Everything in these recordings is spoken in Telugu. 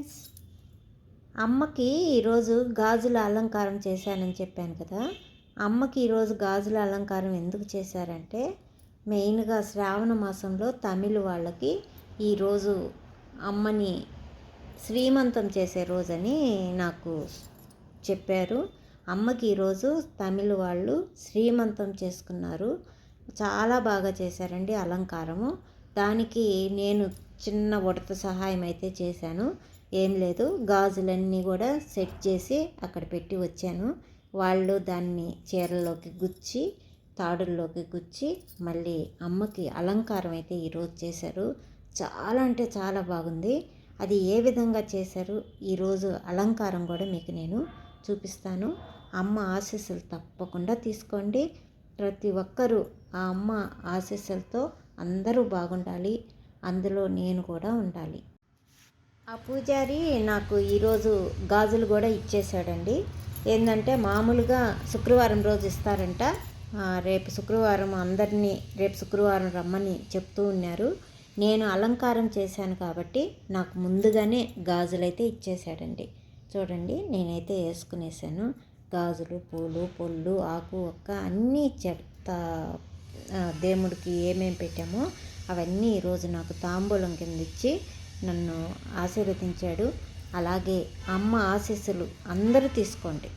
ఫ్రెండ్స్ అమ్మకి ఈరోజు గాజుల అలంకారం చేశానని చెప్పాను కదా. అమ్మకి ఈరోజు గాజుల అలంకారం ఎందుకు చేశారంటే మెయిన్గా శ్రావణ మాసంలో తమిళ వాళ్ళకి ఈరోజు అమ్మని శ్రీమంతం చేసే రోజని నాకు చెప్పారు. అమ్మకి ఈరోజు తమిళ వాళ్ళు శ్రీమంతం చేసుకున్నారు. చాలా బాగా చేశారండి అలంకారము. దానికి నేను చిన్న ఉడత సహాయం అయితే చేశాను. ఏం లేదు. గాజులన్నీ కూడా సెట్ చేసి అక్కడ పెట్టి వచ్చాను. వాళ్ళు దాన్ని చీరల్లోకి గుచ్చి తాడుల్లోకి గుచ్చి మళ్ళీ అమ్మకి అలంకారం అయితే ఈరోజు చేశారు. చాలా అంటే చాలా బాగుంది. అది ఏ విధంగా చేశారు? ఈరోజు అలంకారం కూడా మీకు నేను చూపిస్తాను. అమ్మ ఆశీస్సులు తప్పకుండా తీసుకోండి. ప్రతి ఒక్కరూ ఆ అమ్మ ఆశీస్సులతో అందరూ బాగుండాలి. అందులో నేను కూడా ఉండాలి. ఆ పూజారి నాకు ఈరోజు గాజులు కూడా ఇచ్చేసాడండి ఏంటంటే మామూలుగా శుక్రవారం రోజు ఇస్తారంట. రేపు శుక్రవారం అందరినీ రేపు శుక్రవారం రమ్మని చెప్తూ ఉన్నారు. నేను అలంకారం చేశాను కాబట్టి నాకు ముందుగానే గాజులైతే ఇచ్చేసాడండి చూడండి నేనైతే వేసుకునేసాను గాజులు పూలు పొల్లు ఆకు ఒక్క అన్నీ ఇచ్చాడు. దేవుడికి ఏమేమి పెట్టామో అవన్నీ ఈరోజు నాకు తాంబూలం కింద ఇచ్చి నన్ను ఆశీర్వదించాడు. అలాగే అమ్మ ఆశీస్సులు అందరూ తీసుకోండి.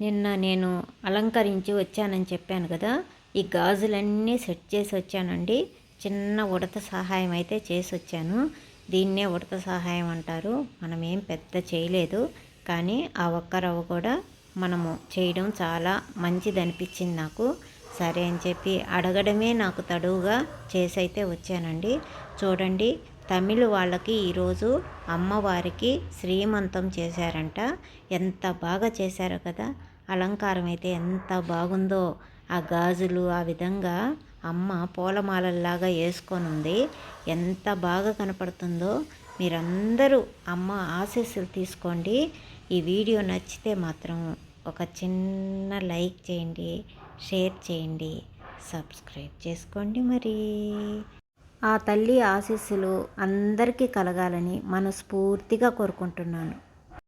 నిన్న నేను అలంకరించి వచ్చానని చెప్పాను కదా ఈ గాజులన్నీ సెట్ చేసి వచ్చానండి. చిన్న ఉడత సహాయం అయితే చేసి వచ్చాను. దీన్నే ఉడత సహాయం అంటారు. మనం ఏం పెద్ద చేయలేదు. కానీ ఆ ఒక్క రవ్వ కూడా మనము చేయడం చాలా మంచిది అనిపించింది నాకు. సరే అని చెప్పి అడగడమే నాకు తడువుగా చేసైతే వచ్చానండి. చూడండి తమిళ వాళ్ళకి ఈరోజు అమ్మవారికి శ్రీమంతం చేశారంట. ఎంత బాగా చేశారో కదా! అలంకారం అయితే ఎంత బాగుందో! ఆ గాజులు ఆ విధంగా అమ్మ పూలమాలల్లాగా వేసుకొని ఉంది ఎంత బాగా కనపడుతుందో! మీరందరూ అమ్మ ఆశీస్సులు తీసుకోండి. ఈ వీడియో నచ్చితే మాత్రం ఒక చిన్న లైక్ చేయండి. షేర్ చేయండి సబ్స్క్రైబ్ చేసుకోండి మరి. ఆ తల్లి ఆశీస్సులు అందరికీ కలగాలని మనస్ఫూర్తిగా కోరుకుంటున్నాను.